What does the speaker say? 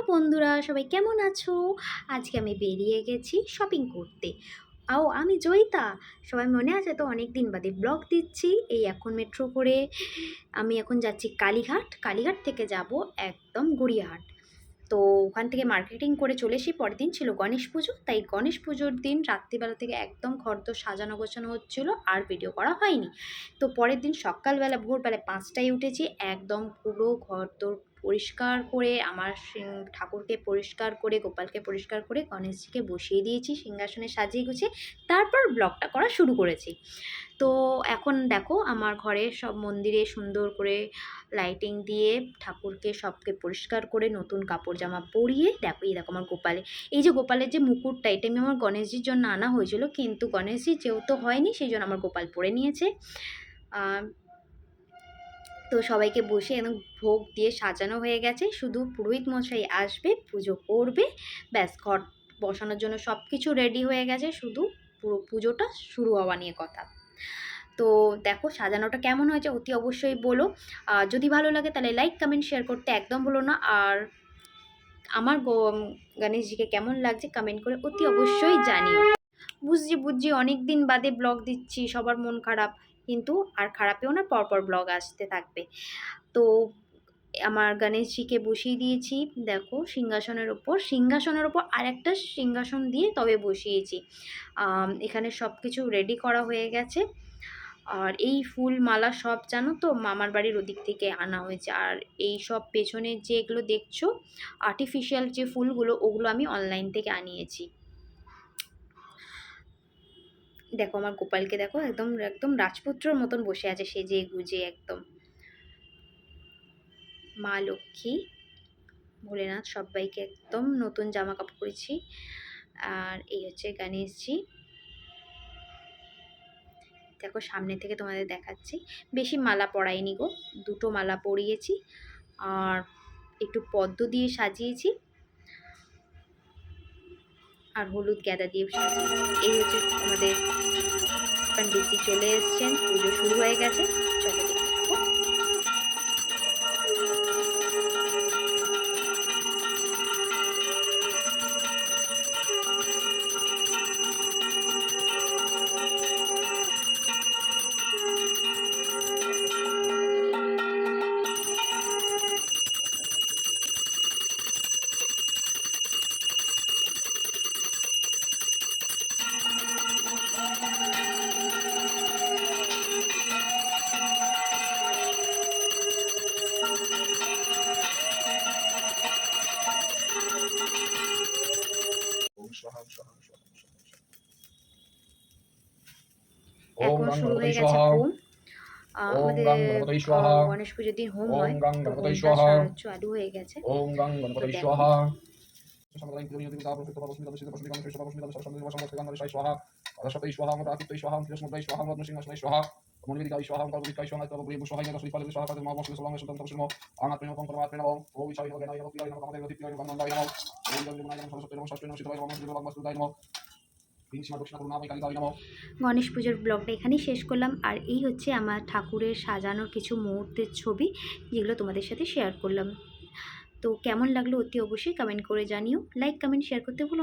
Hello বন্ধুরা, সবাই কেমন আছো? আজকে আমি বেরিয়ে গেছি শপিং করতে। আও, আমি জয়িতা। সবাই মনে আছে তো অনেক দিন বাদে ব্লগ দিচ্ছি। এই এখন মেট্রো করে আমি এখন যাচ্ছি কালীঘাট। কালীঘাট থেকে যাব একদম গড়িয়াহাট। তো ওখান থেকে মার্কেটিং করে চলে এসে পরের দিন ছিল গণেশ পুজো। তাই গণেশ পুজোর দিন রাত্রিবেলা থেকে একদম ঘর তো সাজানো গোছানো হচ্ছিল। আর ভিডিও করা হয়নি। তো পরের দিন সকালবেলা ভোরবেলা পাঁচটায় উঠেছি। একদম পুরো ঘর তোর পরিষ্কার করে, আমার ঠাকুরকে পরিষ্কার করে, গোপালকে পরিষ্কার করে, গণেশজিকে বসিয়ে দিয়েছি, সিংহাসনে সাজিয়ে গুছিয়ে, তারপর ব্লগটা করা শুরু করেছি। তো এখন দেখো, আমার ঘরে সব মন্দিরে সুন্দর করে লাইটিং দিয়ে ঠাকুরকে সবকে পরিষ্কার করে, নতুন কাপড় জামা পরিয়ে, দেখো, এই দেখো আমার গোপালে। এই যে গোপালের যে মুকুটটা, এটা আমি আমার গণেশজির জন্য আনা হয়েছিল, কিন্তু গণেশজি যেহেতু হয়নি, সেই জন্য আমার গোপাল পরে নিয়েছে। তো সবাইকে বসে একদম ভোগ দিয়ে সাজানো হয়ে গেছে। শুধু পুরোহিত মশাই আসবে, পুজো করবে, ব্যাস ঘর বসানোর জন্য সব কিছু রেডি হয়ে গেছে। শুধু পুরো পুজোটা শুরু হওয়া নিয়ে কথা। তো দেখো সাজানোটা কেমন হয়েছে অতি অবশ্যই বলো। আর যদি ভালো লাগে তাহলে লাইক কমেন্ট শেয়ার করতে একদম বলো না। আর আমার গণেশজিকে কেমন লাগছে কমেন্ট করে অতি অবশ্যই জানিও। বুঝছি বুঝছি। অনেক দিন বাদে ব্লগ দিচ্ছি, সবার মন খারাপ। কিন্তু আর খারাপেও না, পরপর ব্লগ আসতে থাকবে। তো আমার গণেশজিকে বসিয়ে দিয়েছি। দেখো, সিংহাসনের ওপর সিংহাসনের ওপর আরেকটা সিংহাসন দিয়ে তবে বসিয়েছি। এখানে সব কিছু রেডি করা হয়ে গেছে। আর এই ফুল মালা সব জানো তো, মামার বাড়ির ওদিক থেকে আনা হয়েছে। আর এই সব পেছনে যেগুলো দেখছ আর্টিফিশিয়াল যে ফুলগুলো, ওগুলো আমি অনলাইন থেকে আনিয়েছি। দেখো, আমার গোপালকে দেখো, একদম একদম রাজপুত্রর মতন বসে আছে সেজে গুজে একদম। মা লক্ষ্মী, ভোলেনাথ সবাইকে একদম নতুন জামা কাপড় পরেছি। আর এই হচ্ছে গণেশজি। দেখো, সামনে থেকে তোমাদের দেখাচ্ছি। বেশি মালা পরাইনি গো, দুটো মালা পরিয়েছি। আর একটু পদ্ম দিয়ে সাজিয়েছি। আর হলুদ গ্যাদা দিয়ে সাজিয়েছি। এই হচ্ছে আমাদের পণ্ডিতজি চলে এসছেন পুজো শুরু হয়ে গেছে চলো দেখতে থাকো এখন শুরু হয়ে গেছে হোম আমাদের গণেশ পুজোর দিন হোম হয় চালু হয়ে গেছে ওম গাং গণপতয়ে দেখো। স্বাহা সমগ্রাং পূজনীয় দেবতা প্রসিদ্ধ পরমস্মিতা প্রসিদ্ধ প্রসিদ্ধ গণেশ স্বাহা প্রসিদ্ধ সরস্বতী বসন্ত গাঙ্গারে স্বাহা অদশতয়ে স্বাহা মতাকিতয়ে স্বাহা কৃষ্ণমদ্রয়ে স্বাহা রত্ন সিংহাসনে স্বাহা মনিবেদিকায় স্বাহা কর্মবিকায় স্বাহা তব প্রিয় স্বাহা গণেশ ফলে স্বাহা কাদের মা বসলে সলামে সুতন্ত প্রসন্ন আনাত প্রেম কম পরমাত্মে নমঃ ওম বিশাই নমঃ জ্ঞানায় নমঃ প্রিয়ায় নমঃ কামায় নমঃ তিপ্রিয়ায় নমঃ নন্দায় নমঃ গণেশ পুজোর ব্লগটা এখানেই শেষ করলাম। আর এই হচ্ছে আমার ঠাকুরের সাজানোর কিছু মুহূর্তের ছবি, যেগুলো তোমাদের সাথে শেয়ার করলাম। তো কেমন লাগল অতি অবশ্যই কমেন্ট করে জানিও। লাইক কমেন্ট শেয়ার করতে ভুলো।